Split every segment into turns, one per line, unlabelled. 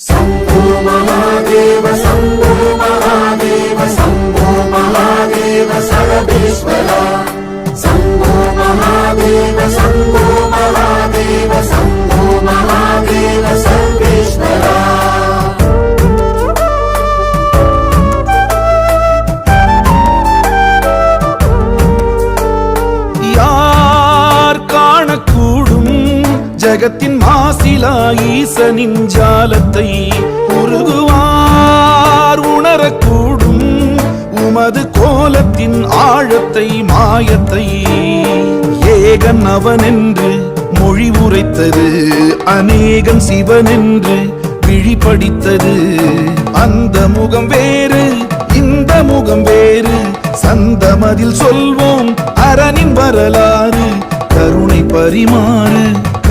శంభో உலகத்தின் மாசிலா ஈசனின் ஜாலத்தை உருகுவார். உணரக்கூடும் உமது கோலத்தின் ஆழத்தை மாயத்தை. ஏகன் அவனென்று மொழி உரைத்தது அநேகன் சிவனென்று விழிபடித்தது. அந்த முகம் வேறு இந்த முகம் வேறு. சந்தமதில் சொல்வோம் அரணின் வரலாறு கருணை பரிமாறு.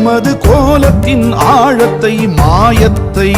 உமது கோலத்தின் ஆழத்தை மாயத்தை